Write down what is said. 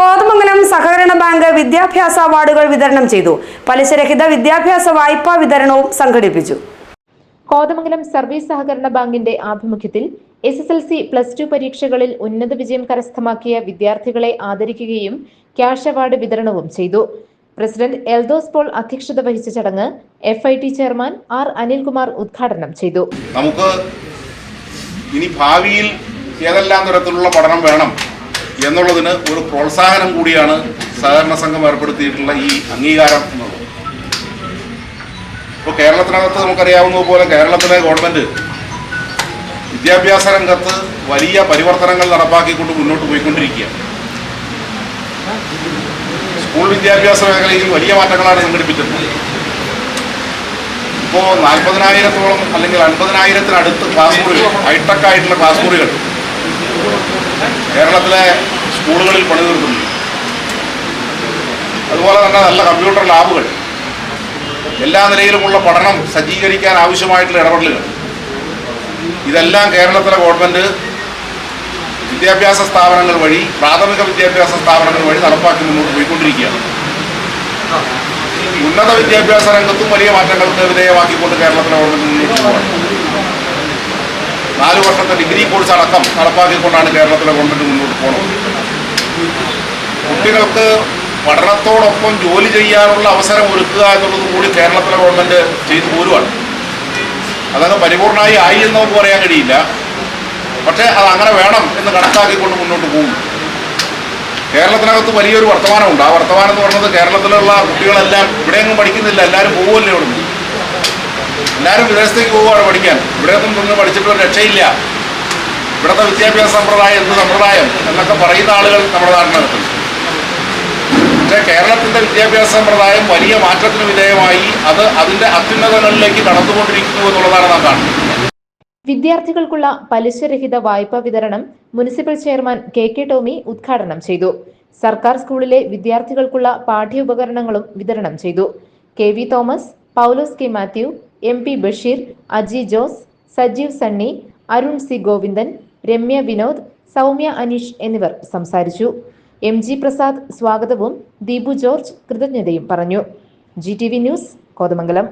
കോതമംഗലം സഹകരണ ബാങ്ക് വിദ്യാഭ്യാസ അവാർഡുകൾ വിതരണം ചെയ്തു. പലിശരഹിത വിദ്യാഭ്യാസ വായ്പാ വിതരണവും സംഘടിപ്പിച്ചു. കോതമംഗലം സർവീസ് സഹകരണ ബാങ്കിന്റെ ആഭിമുഖ്യത്തിൽ S S L C plus two പരീക്ഷകളിൽ ഉന്നത വിജയം കരസ്ഥമാക്കിയ വിദ്യാർത്ഥികളെ ആദരിക്കുകയും ക്യാഷ് അവാർഡ് വിതരണവും ചെയ്തു. പ്രസിഡന്റ് എൽദോസ് പോൾ അധ്യക്ഷത വഹിച്ച ചടങ്ങ് F I T chairman R Anilkumar ഉദ്ഘാടനം ചെയ്തു. നമുക്ക് ഇനി ഭാവിയിൽ ഏതെല്ലാം തരത്തിലുള്ള പഠനം വേണം? എന്നുള്ളതിന് ഒരു പ്രോത്സാഹനം കൂടിയാണ് സഹകരണ സംഘം ഏർപ്പെടുത്തിയിട്ടുള്ള ഈ അംഗീകാരം എന്നുള്ളത്. ഇപ്പോൾ കേരളത്തിനകത്ത് നമുക്കറിയാവുന്നതുപോലെ കേരളത്തിലെ ഗവൺമെന്റ് വിദ്യാഭ്യാസ രംഗത്ത് വലിയ പരിവർത്തനങ്ങൾ നടപ്പാക്കിക്കൊണ്ട് മുന്നോട്ട് പോയിക്കൊണ്ടിരിക്കുകയാണ്. സ്കൂൾ വിദ്യാഭ്യാസ മേഖലയിൽ വലിയ മാറ്റങ്ങളാണ് സംഘടിപ്പിച്ചിട്ടുള്ളത്. ഇപ്പോൾ നാൽപ്പതിനായിരത്തോളം അല്ലെങ്കിൽ അൻപതിനായിരത്തിനടുത്ത് ക്ലാസ് മുറികൾ ഹൈടെക് ആയിട്ടുള്ള ക്ലാസ് മുറികൾ കേരളത്തിലെ സ്കൂളുകളിൽ പണിതീർത്തുന്നു അതുപോലെ തന്നെ നല്ല കമ്പ്യൂട്ടർ ലാബുകൾ. എല്ലാ നിലയിലുമുള്ള പഠനം സജ്ജീകരിക്കാൻ ആവശ്യമായിട്ടുള്ള ഇടപെടലുകൾ. ഇതെല്ലാം കേരളത്തിലെ ഗവൺമെന്റ് വിദ്യാഭ്യാസ സ്ഥാപനങ്ങൾ വഴി പ്രാഥമിക വിദ്യാഭ്യാസ സ്ഥാപനങ്ങൾ വഴി നടപ്പാക്കി മുന്നോട്ട് പോയിക്കൊണ്ടിരിക്കുകയാണ്. ഉന്നത വിദ്യാഭ്യാസ രംഗത്തും വലിയ മാറ്റങ്ങൾക്ക് വിധേയമാക്കിക്കൊണ്ട് കേരളത്തിലെ ഗവൺമെന്റ് മുന്നോട്ട് നാല് വർഷത്തെ ഡിഗ്രി കോഴ്സ് അടക്കം നടപ്പാക്കിക്കൊണ്ടാണ് കേരളത്തിലെ ഗവൺമെന്റ് മുന്നോട്ട് പോകുന്നത് കുട്ടികൾക്ക് പഠനത്തോടൊപ്പം ജോലി ചെയ്യാനുള്ള അവസരം ഒരുക്കുക എന്നുള്ളത് കൂടി കേരളത്തിലെ ഗവൺമെന്റ് ചെയ്തു പോരുവാണ്. അതങ്ങ് പരിപൂർണമായി ആയി എന്ന് നമുക്ക് പറയാൻ കഴിയില്ല. പക്ഷേ അത് അങ്ങനെ വേണം എന്ന് കണക്കാക്കിക്കൊണ്ട് മുന്നോട്ട് പോകും കേരളത്തിനകത്ത് വലിയൊരു വർത്തമാനമുണ്ട്. ആ വർത്തമാനം എന്ന് പറയുന്നത് കേരളത്തിലുള്ള കുട്ടികളെല്ലാം ഇവിടെയൊന്നും പഠിക്കുന്നില്ല. എല്ലാവരും പോകുമല്ലേ നിന്ന് എല്ലാവരും വിദേശത്തേക്ക് പോവുകയാണ് പഠിക്കാൻ. ഇവിടെയൊന്നും നിന്ന് പഠിച്ചിട്ട് രക്ഷയില്ല. ഇവിടുത്തെ വിദ്യാഭ്യാസ സമ്പ്രദായം എന്ത് സമ്പ്രദായം എന്നൊക്കെ പറയുന്ന ആളുകൾ നമ്മുടെ നാട്ടിനകത്തുണ്ട് പക്ഷേ കേരളത്തിന്റെ വിദ്യാഭ്യാസ സമ്പ്രദായം വലിയ മാറ്റത്തിന് വിധേയമായി അത് അതിന്റെ അത്യുന്നതങ്ങളിലേക്ക് കടന്നുകൊണ്ടിരിക്കുന്നു എന്നുള്ളതാണ് നാം കാണുന്നത്. വിദ്യാർത്ഥികൾക്കുള്ള പലിശരഹിത വായ്പ വിതരണം municipal chairman K K Tomy ഉദ്ഘാടനം ചെയ്തു. സർക്കാർ സ്കൂളിലെ വിദ്യാർത്ഥികൾക്കുള്ള പാഠ്യോപകരണങ്ങളും വിതരണം ചെയ്തു. K V Thomas Paulose K Mathew M P Basheer Aji Jose Sajeev Sunny Arun C Govindan Ramya Vinod Soumya Aneesh എന്നിവർ സംസാരിച്ചു. എം ജി പ്രസാദ് സ്വാഗതവും ദീപു ജോർജ് കൃതജ്ഞതയും പറഞ്ഞു. G T V news Kothamangalam.